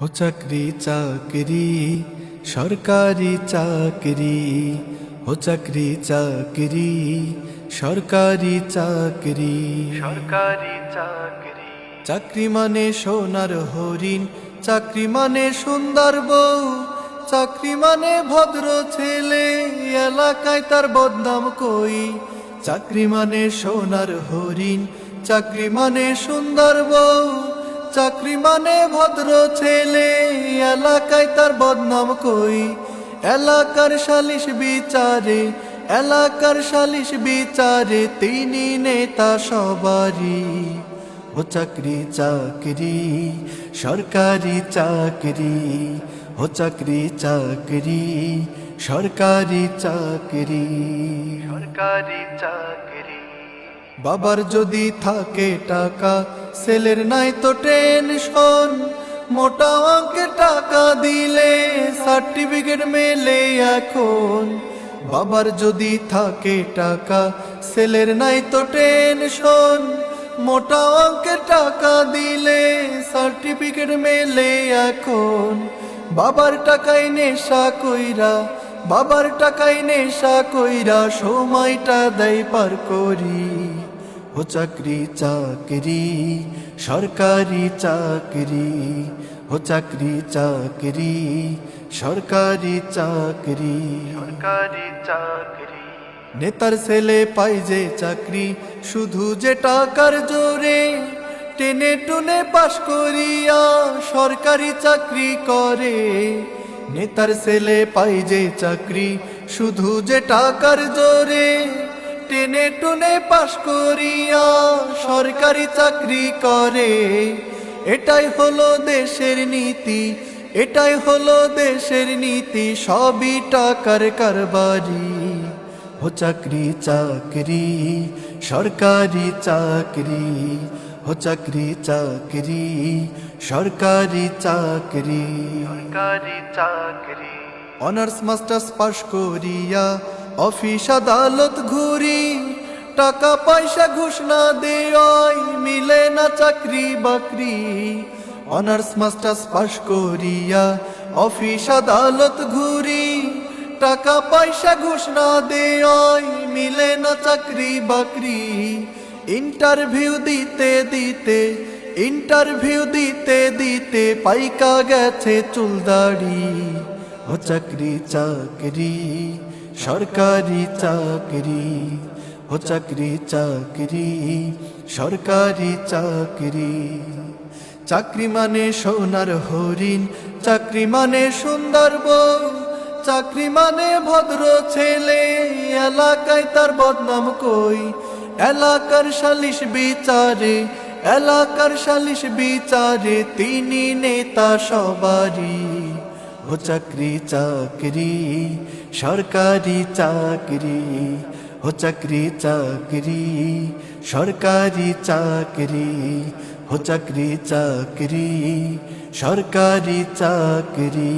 ও চাকরি চাকরি সরকারি চাকরি। ও চাকরি চাকরি সরকারি চাকরি। সরকারি চাকরি। চাকরি মানে সোনার হরিণ চাকরি মানে সুন্দর বউ চাকরি মানে ভদ্র ছেলে। এলাকায় তার বদনাম কই? চাকরি মানে সোনার হরিণ চাকরি মানে সুন্দর বউ চাকরি মানে ভদ্র ছেলে এলাকায় তার বদনাম কই? এলাকার সালিশ বিচারে এলাকার সালিশ বিচারে তিনি নেতা সবারই। ও চাকরি চাকরি সরকারি চাকরি ও চাকরি চাকরি সরকারি চাকরি। সরকারি চাকরি। বাবার যদি থাকে টাকা ছেলের নাই তো টেনশন, মোটা অঙ্কে টাকা দিলে সার্টিফিকেট মেলে এখন। বাবার যদি থাকে টাকা ছেলের নাই তো টেনশন, মোটা অঙ্কের টাকা দিলে সার্টিফিকেট মেলে এখন। বাবার টাকায় নেশা কইরা, বাবার টাকায় নেশা কইরা সময়টা দেয় পার করি। ও চাকরি চাকরি সরকারি চাকরি ও চাকরি চাকরি সরকারি চাকরি। সরকারি চাকরি। নেতার ছেলে পাই যে চাকরি শুধু যে টাকার জোরে টেনে টুনে পাশ করিয়া সরকারি চাকরি করে। নেতার ছেলে পাই যে চাকরি শুধু যে টাকার জোরে টেনে টুনে পাশ করিয়া সরকারি চাকরি করে। এটাই হলো দেশের নীতি এটাই হলো দেশের নীতি সবই টাকার কারবারি। ও চাকরি চাকরি সরকারি চাকরি ও চাকরি চাকরি সরকারি চাকরি। সরকারি চাকরি। অনার্স মাস্টার্স পাশ করিয়া অফিস আদালত ঘুরি, টাকা পয়সা ঘুষ না দেয় মিলে না চাকরি বাকরি। অনার্স, মাস্টার্স পাশ করিয়া অফিস আদালত ঘুরি, টাকা পয়সা ঘুষ না দেয় মিলে না চাকরি বাকরি। ইন্টারভিউ দিতে দিতে, ইন্টারভিউ দিতে দিতে পাইকা গেছে চুলদাড়ি ও চাকরি চাকরি সরকারি চাকরি, ও চাকরি চাকরি, সরকারি চাকরি। চাকরি মানে সোনার হরিণ, চাকরি মানে সুন্দর বউ, চাকরি মানে ভদ্র ছেলে। এলাকায় তার বদনাম কই? এলাকার সালিশ বিচারে, এলাকার সালিশ বিচারে তিনি নেতা সবারই। ও চাকরি চাকরি, সরকারি চাকরি। ও চাকরি চাকরি, সরকারি চাকরি। ও চাকরি চাকরি, সরকারি চাকরি।